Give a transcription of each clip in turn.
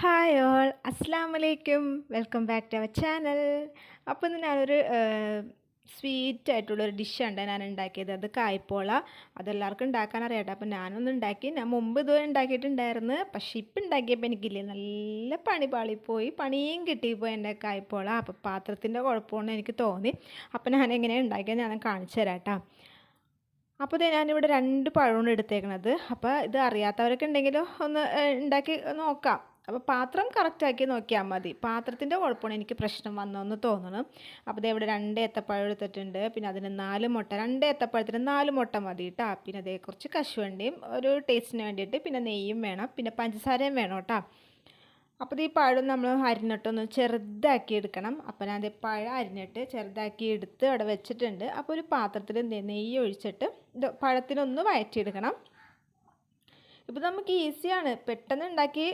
Hi all അസ്സാം വലൈക്കും welcome back to our channel അപ്പോൾ ഇന്ന് ഞാനൊരു സ്വീറ്റ് ആയിട്ടുള്ളൊരു ഡിഷാണ് ഞാൻ ഉണ്ടാക്കിയത്. അത് കായ്പോള. അതെല്ലാവർക്കും ഉണ്ടാക്കാൻ അറിയാട്ടോ. അപ്പോൾ ഞാനൊന്നും ഉണ്ടാക്കി. ഞാൻ മുമ്പ് ഇതുവരെ ഉണ്ടാക്കിയിട്ടുണ്ടായിരുന്നു. പക്ഷേ ഇപ്പം ഉണ്ടാക്കിയപ്പോൾ എനിക്കില്ലേ നല്ല പണി പാളിപ്പോയി. പണിയും കിട്ടിപ്പോയി എന്റെ കായ്പോള. അപ്പോൾ പാത്രത്തിന്റെ കുഴപ്പമെന്ന് എനിക്ക് തോന്നി. അപ്പോൾ ഞാൻ എങ്ങനെയാണ് ഉണ്ടാക്കിയത് ഞാൻ കാണിച്ചു തരാം കേട്ടോ അപ്പോൾ ഇതേ ഞാനിവിടെ രണ്ട് പഴമാണ് എടുത്തേക്കണത്. അപ്പോൾ ഇത് അറിയാത്തവരൊക്കെ ഉണ്ടെങ്കിലോ ഒന്ന് ഉണ്ടാക്കി നോക്കാം. അപ്പോൾ പാത്രം കറക്റ്റാക്കി നോക്കിയാൽ മതി. പാത്രത്തിന്റെ കുഴപ്പമാണ് എനിക്ക് പ്രശ്നം വന്നതെന്ന് തോന്നുന്നു. അപ്പോൾ ഇതേ ഇവിടെ രണ്ട് ഏത്തപ്പഴം എടുത്തിട്ടുണ്ട്. പിന്നെ അതിന് നാല് മുട്ട രണ്ട് ഏത്തപ്പഴത്തിന് നാല് മുട്ട മതി കേട്ടോ പിന്നെ അതേ കുറച്ച് കശുവണ്ടിയും ഒരു ടേസ്റ്റിന് വേണ്ടിയിട്ട് പിന്നെ നെയ്യും വേണം. പിന്നെ പഞ്ചസാരയും വേണം കേട്ടോ അപ്പോൾ ഈ പഴം നമ്മൾ അരിഞ്ഞിട്ടൊന്ന് ചെറുതാക്കി എടുക്കണം. അപ്പോൾ ഞാൻ പഴം അരിഞ്ഞിട്ട് ചെറുതാക്കി എടുത്ത് അവിടെ വെച്ചിട്ടുണ്ട്. അപ്പോൾ ഒരു പാത്രത്തിൽ നെയ്യ് ഒഴിച്ചിട്ട് ഇത് പഴത്തിനൊന്ന് വഴറ്റിയെടുക്കണം ഇപ്പോൾ നമുക്ക് ഈസിയാണ് പെട്ടെന്ന് ഉണ്ടാക്കി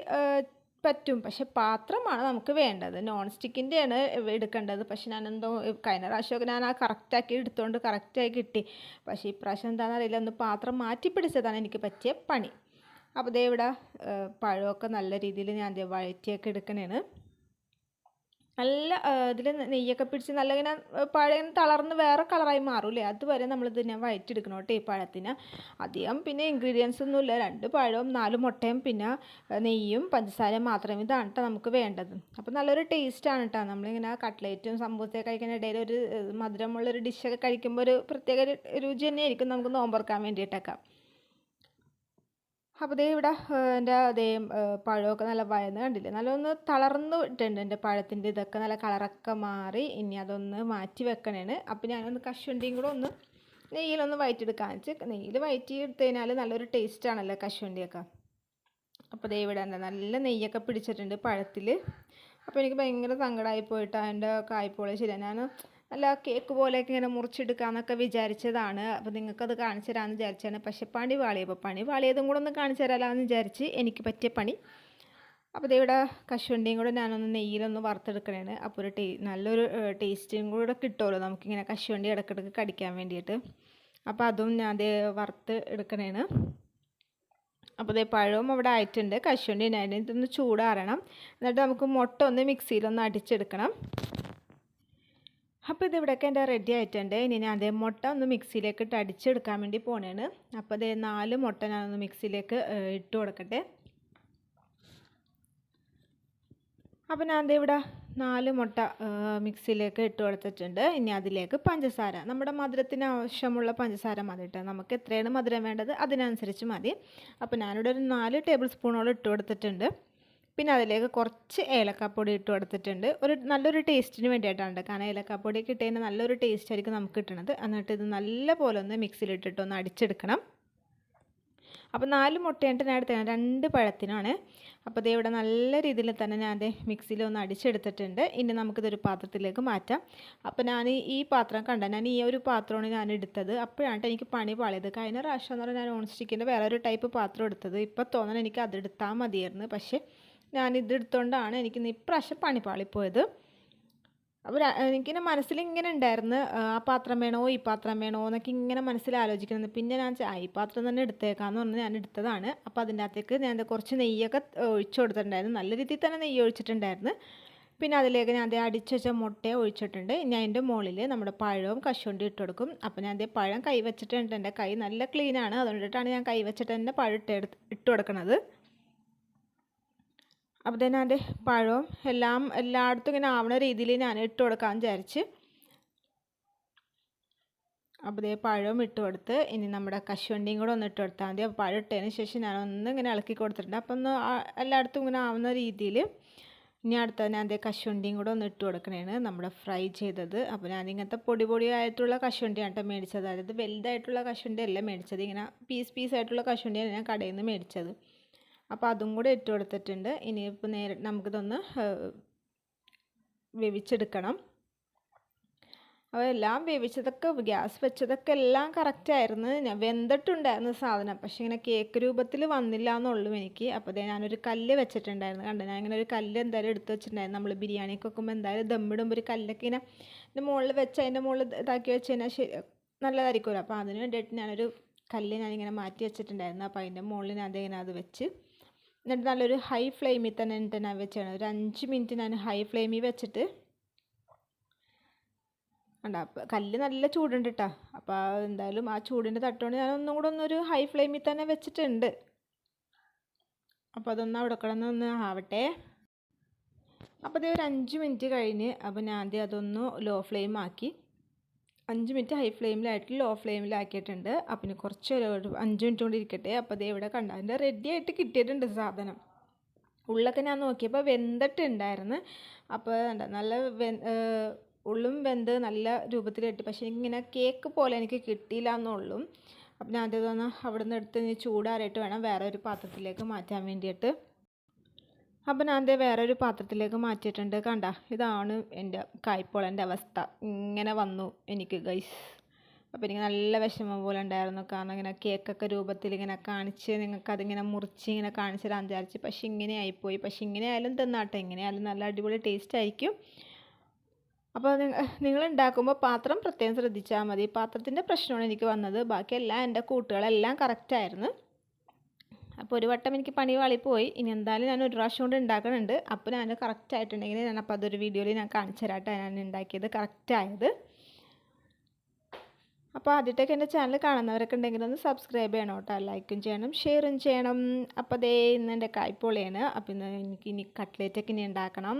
പറ്റും. പക്ഷെ പാത്രമാണ് നമുക്ക് വേണ്ടത്. നോൺ സ്റ്റിക്കിന്റെയാണ് എടുക്കേണ്ടത്. പക്ഷെ ഞാൻ എന്തോ കഴിഞ്ഞ പ്രാവശ്യമൊക്കെ ഞാൻ ആ കറക്റ്റാക്കി എടുത്തുകൊണ്ട് കറക്റ്റായി കിട്ടി. പക്ഷേ ഇപ്രാവശ്യം എന്താണെന്ന് അറിയില്ല ഒന്ന് പാത്രം മാറ്റി പിടിച്ചതാണ് എനിക്ക് പറ്റിയ പണി. അപ്പോൾ ദേ ഇവിടെ പഴമൊക്കെ നല്ല രീതിയിൽ ഞാൻ വഴറ്റിയൊക്കെ എടുക്കണേണ്. നല്ല ഇതിൽ നെയ്യൊക്കെ പിടിച്ച് നല്ല ഇങ്ങനെ പഴയ തളർന്ന് വേറെ കളറായി മാറൂലേ അതുവരെ നമ്മളിത് ഞാൻ വഴറ്റിയെടുക്കണം കേട്ടോ ഈ പഴത്തിന്. അധികം പിന്നെ ഇൻഗ്രീഡിയൻസ് ഒന്നുമില്ല. രണ്ട് പഴവും നാല് മുട്ടയും പിന്നെ നെയ്യും പഞ്ചസാരയും മാത്രമേ ഇതാണ് കേട്ടോ നമുക്ക് വേണ്ടത്. അപ്പോൾ നല്ലൊരു ടേസ്റ്റാണ് കേട്ടോ. നമ്മളിങ്ങനെ കട്ട്ലേറ്റും സമൂസയൊക്കെ കഴിക്കുന്ന ഇടയിൽ ഒരു മധുരമുള്ളൊരു ഡിഷൊക്കെ കഴിക്കുമ്പോൾ ഒരു പ്രത്യേക രുചി തന്നെയായിരിക്കും നമുക്ക് നോമ്പറക്കാൻ വേണ്ടിയിട്ടൊക്കെ. അപ്പോൾ ദേ ഇവിടെ എന്റെ അതേ പഴമൊക്കെ നല്ല വയന്ന് കണ്ടില്ലേ? നല്ലൊന്ന് തളർന്നു വിട്ടിട്ടുണ്ട് എന്റെ പഴത്തിന്റെ ഇതൊക്കെ. നല്ല കളറൊക്കെ മാറി. ഇനി അതൊന്ന് മാറ്റി വെക്കണേണ്. അപ്പോൾ ഞാനൊന്ന് കശുവണ്ടിയും കൂടെ ഒന്ന് നെയ്യിലൊന്ന് വയറ്റിയെടുക്കാൻ വെച്ച് നെയ്യിൽ വയറ്റി എടുത്തു കഴിഞ്ഞാൽ നല്ലൊരു ടേസ്റ്റാണല്ലോ കശുവണ്ടിയൊക്കെ. അപ്പോൾ ദേ ഇവിടെ എന്താ നല്ല നെയ്യൊക്കെ പിടിച്ചിട്ടുണ്ട് പഴത്തിൽ അപ്പോൾ എനിക്ക് ഭയങ്കര സങ്കടമായി പോയിട്ട് അതിന്റെ കായ്പോളെ ശരിയാ ഞാൻ നല്ല കേക്ക് പോലെയൊക്കെ ഇങ്ങനെ മുറിച്ചെടുക്കാമെന്നൊക്കെ വിചാരിച്ചതാണ്. അപ്പോൾ നിങ്ങൾക്കത് കാണിച്ചു തരാമെന്ന് വിചാരിച്ചാണ്. പക്ഷെ പണി വാളിയപ്പോൾ പണി വാളിയതും കൂടെ ഒന്ന് കാണിച്ചു തരാമെന്ന് വിചാരിച്ച് എനിക്ക് പറ്റിയ പണി. അപ്പോൾ ഇവിടെ കശുവണ്ടിയും കൂടെ ഞാനൊന്ന് നെയ്യിലൊന്ന് വറുത്തെടുക്കണേണ്. അപ്പോൾ ഒരു ടേ നല്ലൊരു ടേസ്റ്റും കൂടെ കിട്ടുമല്ലോ നമുക്കിങ്ങനെ കശുവണ്ടി ഇടയ്ക്കിടയ്ക്ക് കടിക്കാൻ വേണ്ടിയിട്ട്. അപ്പോൾ അതും ഞാൻ ദേ വറുത്ത് എടുക്കണേണ്. അപ്പോൾ ഇതേ പഴവും അവിടെ ആയിട്ടുണ്ട്. കശുവണ്ടി ഞാൻ ഇതൊന്ന് ചൂടാറണം. എന്നിട്ട് നമുക്ക് മുട്ട ഒന്ന് മിക്സിയിലൊന്ന് അടിച്ചെടുക്കണം. അപ്പോൾ ഇത് ഇവിടെയൊക്കെ എന്റെ റെഡി ആയിട്ടുണ്ട്. ഇനി ഞാൻ അതേ മുട്ട ഒന്ന് മിക്സിയിലേക്ക് ഇട്ട് അടിച്ചെടുക്കാൻ വേണ്ടി പോണേണ്. അപ്പോൾ അതേ നാല് മുട്ട ഞാനൊന്ന് മിക്സിയിലേക്ക് ഇട്ട് കൊടുക്കട്ടെ. അപ്പോൾ ഞാൻ ദേ ഇവിടെ നാല് മുട്ട മിക്സിയിലേക്ക് ഇട്ട് കൊടുത്തിട്ടുണ്ട്. ഇനി അതിലേക്ക് പഞ്ചസാര. നമ്മുടെ മധുരത്തിന് ആവശ്യമുള്ള പഞ്ചസാര മതി കേട്ടോ നമുക്ക് എത്രയാണ് മധുരം വേണ്ടത് അതിനനുസരിച്ച് മതി. അപ്പോൾ ഞാനിവിടെ ഒരു നാല് ടേബിൾ സ്പൂണോളം ഇട്ട് കൊടുത്തിട്ടുണ്ട്. പിന്നെ അതിലേക്ക് കുറച്ച് ഏലക്കാപ്പൊടി ഇട്ട് കൊടുത്തിട്ടുണ്ട്. ഒരു നല്ലൊരു ടേസ്റ്റിന് വേണ്ടിയിട്ടാണ് കാരണം ഏലക്കാപ്പൊടി ഒക്കെ ഇട്ട് കഴിഞ്ഞാൽ നല്ലൊരു ടേസ്റ്റ് ആയിരിക്കും നമുക്ക് കിട്ടണത്. എന്നിട്ട് ഇത് നല്ല പോലെ ഒന്ന് മിക്സിയിലിട്ടിട്ട് ഒന്ന് അടിച്ചെടുക്കണം. അപ്പോൾ നാല് മുട്ടയായിട്ട് ഞാൻ എടുത്തത് രണ്ട് പഴത്തിനാണ്. അപ്പോൾ ദേ ഇവിടെ നല്ല രീതിയിൽ തന്നെ ഞാൻ അത് മിക്സിയിൽ ഒന്ന് അടിച്ചെടുത്തിട്ടുണ്ട്. ഇനി നമുക്കിതൊരു പാത്രത്തിലേക്ക് മാറ്റാം. അപ്പോൾ ഞാൻ ഈ- പാത്രം കണ്ട ഞാൻ ഈ ഒരു പാത്രമാണ് ഞാൻ എടുത്തത്. അപ്പോഴാണ് എനിക്ക് പണി പാളിയത്. കഴിഞ്ഞ പ്രാവശ്യം എന്ന് പറഞ്ഞാൽ ഞാൻ നോൺ സ്റ്റിക്കിന്റെ വേറെ ഒരു ടൈപ്പ് പാത്രം എടുത്തത്. ഇപ്പോൾ തോന്നണം എനിക്ക് അതെടുത്താൽ മതിയായിരുന്നു. പക്ഷേ ഞാൻ ഇത് എടുത്തുകൊണ്ടാണ് എനിക്ക് ഇപ്രാവശ്യം പണി പാളിപ്പോയത് അപ്പോൾ എനിക്കിങ്ങനെ മനസ്സിൽ ഇങ്ങനെ ഉണ്ടായിരുന്നു ആ, പാത്രം വേണോ ഈ പാത്രം വേണോ എന്നൊക്കെ ഇങ്ങനെ മനസ്സിൽ ആലോചിക്കുന്നത് പിന്നെ ഞാൻ ഈ പാത്രം തന്നെ എടുത്തേക്കാന്ന് പറഞ്ഞ് ഞാൻ എടുത്തതാണ്. അപ്പോൾ അതിന്റെ അകത്തേക്ക് ഞാൻ കുറച്ച് നെയ്യൊക്കെ ഒഴിച്ചു കൊടുത്തിട്ടുണ്ടായിരുന്നു. നല്ല രീതിയിൽ തന്നെ നെയ്യ് ഒഴിച്ചിട്ടുണ്ടായിരുന്നു. പിന്നെ അതിലേക്ക് ഞാൻ അതേ അടിച്ചു വെച്ച മുട്ട ഒഴിച്ചിട്ടുണ്ട്. ഇനി അതിന്റെ മുകളിൽ നമ്മുടെ പഴവും കശുവണ്ടി ഇട്ട് കൊടുക്കും. അപ്പോൾ ഞാൻ അതേ പഴം കൈ വെച്ചിട്ടുണ്ട് എന്റെ കൈ നല്ല ക്ലീനാണ് അതുകൊണ്ടിട്ടാണ് ഞാൻ കൈ വെച്ചിട്ട് തന്നെ പഴം ഇട്ട് ഇട്ട് കൊടുക്കണത്. അപ്പോൾ തന്നെ അതിന്റെ പഴവും എല്ലാം എല്ലായിടത്തും ഇങ്ങനെ ആവണ രീതിയിൽ ഞാൻ ഇട്ട് കൊടുക്കാൻ വിചാരിച്ച്. അപ്പോൾ ഇതേ പഴവും ഇട്ട് കൊടുത്ത് ഇനി നമ്മുടെ കശുവണ്ടിയും കൂടെ ഒന്ന് ഇട്ട് കൊടുത്താൽ മതി. അപ്പോൾ പഴം ഇട്ടതിന് ശേഷം ഞാൻ ഒന്ന് ഇങ്ങനെ ഇളക്കി കൊടുത്തിട്ടുണ്ട്. അപ്പോൾ ഒന്ന് എല്ലായിടത്തും ഇങ്ങനെ ആവുന്ന രീതിയിൽ ഇനി അടുത്ത ഞാൻ അതേ കശുവണ്ടിയും കൂടെ ഒന്ന് ഇട്ട് കൊടുക്കണേണ് നമ്മുടെ ഫ്രൈ ചെയ്തത്. അപ്പോൾ ഞാൻ ഇങ്ങനത്തെ പൊടി പൊടിയായിട്ടുള്ള കശുവണ്ടിയാണ് കേട്ടോ മേടിച്ചത്. അതായത് വലുതായിട്ടുള്ള കശുവണ്ടി അല്ല മേടിച്ചത്. ഇങ്ങനെ പീസ് പീസ് ആയിട്ടുള്ള കശുവണ്ടിയാണ് ഞാൻ കടയിൽ നിന്ന് മേടിച്ചത്. അപ്പോൾ അതും കൂടെ ഇട്ട് കൊടുത്തിട്ടുണ്ട്. ഇനിയിപ്പോൾ നേരെ നമുക്കിതൊന്ന് വേവിച്ചെടുക്കണം. അപ്പോൾ എല്ലാം വേവിച്ചതൊക്കെ ഗ്യാസ് വെച്ചതൊക്കെ എല്ലാം കറക്റ്റായിരുന്നു ഞാൻ വെന്തിട്ടുണ്ടായിരുന്നു സാധനം. പക്ഷേ ഇങ്ങനെ കേക്ക് രൂപത്തിൽ വന്നില്ല എന്നുള്ളൂ എനിക്ക്. അപ്പോൾ അതേ ഞാനൊരു കല്ല് വെച്ചിട്ടുണ്ടായിരുന്നു. കണ്ടു? ഞാൻ ഇങ്ങനെ ഒരു കല്ല് എന്തായാലും എടുത്ത് വെച്ചിട്ടുണ്ടായിരുന്നു. നമ്മൾ ബിരിയാണിക്ക് വെക്കുമ്പോൾ എന്തായാലും ദമ്മിടുമ്പോൾ ഒരു കല്ലൊക്കെ ഇങ്ങനെ അതിന്റെ മുകളിൽ വെച്ച് അതിന്റെ മുകളിൽ ഇതാക്കി വെച്ച് കഴിഞ്ഞാൽ ശരി നല്ലതായിരിക്കുമല്ലോ. അപ്പോൾ അതിന് വേണ്ടിയിട്ട് ഞാനൊരു കല്ല് ഞാനിങ്ങനെ മാറ്റി വെച്ചിട്ടുണ്ടായിരുന്നു. അപ്പോൾ അതിന്റെ മുകളിൽ ഞാൻ അതിങ്ങനെ അത് വെച്ച് എന്നിട്ട് നല്ലൊരു ഹൈ ഫ്ലെയിമിൽ തന്നെ എന്നിട്ട് ഞാൻ വെച്ചാണ്. ഒരു അഞ്ച് മിനിറ്റ് ഞാൻ ഹൈ ഫ്ലെയിമിൽ വെച്ചിട്ട് ഉണ്ട് കല്ല് നല്ല ചൂടുണ്ട് കേട്ടോ അപ്പോൾ എന്തായാലും ആ ചൂടിന്റെ തട്ടുകൊണ്ട് ഞാൻ ഒന്നും കൂടെ ഒന്നൊരു ഹൈ ഫ്ലെയിമിൽ തന്നെ വെച്ചിട്ടുണ്ട്. അപ്പോൾ അതൊന്ന് അവിടെ കിടന്നൊന്ന് ആവട്ടെ. അപ്പോൾ അതേ ഒരു അഞ്ച് മിനിറ്റ് കഴിഞ്ഞ് അപ്പോൾ ഞാൻ ആദ്യം അതൊന്ന് ലോ ഫ്ലെയിം ആക്കി. അഞ്ച് മിനിറ്റ് ഹൈ ഫ്ലെയിമിലായിട്ട് ലോ ഫ്ലെയിമിലാക്കിയിട്ടുണ്ട് അപ്പം ഇനി കുറച്ച് ഒരു അഞ്ച് മിനിറ്റ് കൊണ്ട് ഇരിക്കട്ടെ. അപ്പോൾ അതേ ഇവിടെ കണ്ട അതിന്റെ റെഡി ആയിട്ട് കിട്ടിയിട്ടുണ്ട് സാധനം. ഉള്ളൊക്കെ ഞാൻ നോക്കിയപ്പോൾ വെന്തിട്ടുണ്ടായിരുന്നു. അപ്പോൾ നല്ല വെ ഉള്ളും വെന്ത് നല്ല രൂപത്തിൽ കിട്ടി പക്ഷേ ഇങ്ങനെ കേക്ക് പോലെ എനിക്ക് കിട്ടിയില്ല എന്നുള്ളും അപ്പം ഞാൻ ഒന്ന് അവിടെ നിന്ന് എടുത്ത് ഇനി ചൂടാറിയിട്ട് വേണം വേറെ ഒരു പാത്രത്തിലേക്ക് മാറ്റാൻ വേണ്ടിയിട്ട്. അപ്പം ഞാൻ അതേ വേറെ ഒരു പാത്രത്തിലേക്ക് മാറ്റിയിട്ടുണ്ട്. കണ്ട ഇതാണ് എന്റെ കായ്പോളന്റെ അവസ്ഥ. ഇങ്ങനെ വന്നു എനിക്ക് ഗൈസ് അപ്പോൾ എനിക്ക് നല്ല വിഷമം പോലെ ഉണ്ടായിരുന്നു. കാരണം ഇങ്ങനെ കേക്കൊക്കെ രൂപത്തിൽ ഇങ്ങനെ കാണിച്ച് നിങ്ങൾക്ക് അതിങ്ങനെ മുറിച്ച് ഇങ്ങനെ കാണിച്ച് തരാൻ വിചാരിച്ച്. പക്ഷെ ഇങ്ങനെ ആയിപ്പോയി. പക്ഷെ ഇങ്ങനെ ആയാലും തിന്നാട്ടെ. ഇങ്ങനെ ആയാലും നല്ല അടിപൊളി ടേസ്റ്റ് ആയിരിക്കും. അപ്പോൾ നിങ്ങൾ ഉണ്ടാക്കുമ്പോൾ പാത്രം പ്രത്യേകം ശ്രദ്ധിച്ചാൽ മതി. പാത്രത്തിന്റെ പ്രശ്നമാണ് എനിക്ക് വന്നത്. ബാക്കിയെല്ലാം എന്റെ കൂട്ടുകളെല്ലാം കറക്റ്റായിരുന്നു അപ്പോൾ ഒരു വട്ടം എനിക്ക് പണി വാളിപ്പോയി. ഇനി എന്തായാലും ഞാൻ ഒരു പ്രാവശ്യം കൊണ്ട് ഉണ്ടാക്കുന്നുണ്ട് അപ്പോൾ ഞാൻ കറക്റ്റ് ആയിട്ടുണ്ടെങ്കിൽ ഞാൻ അപ്പോൾ അതൊരു വീഡിയോയിൽ ഞാൻ കാണിച്ചു തരാട്ടോ ഞാൻ ഉണ്ടാക്കിയത് കറക്റ്റായത് അപ്പോൾ ആദ്യത്തേക്ക് എന്റെ ചാനൽ കാണുന്നവരൊക്കെ ഉണ്ടെങ്കിൽ ഒന്ന് സബ്സ്ക്രൈബ് ചെയ്യണം കേട്ടോ. ലൈക്കും ചെയ്യണം ഷെയറും ചെയ്യണം. അപ്പോൾ അതേ ഇന്ന് എന്റെ കായ്പോളിയാണ്. അപ്പോൾ ഇന്ന് എനിക്ക് ഇനി കട്ട്ലേറ്റൊക്കെ ഇനി ഉണ്ടാക്കണം.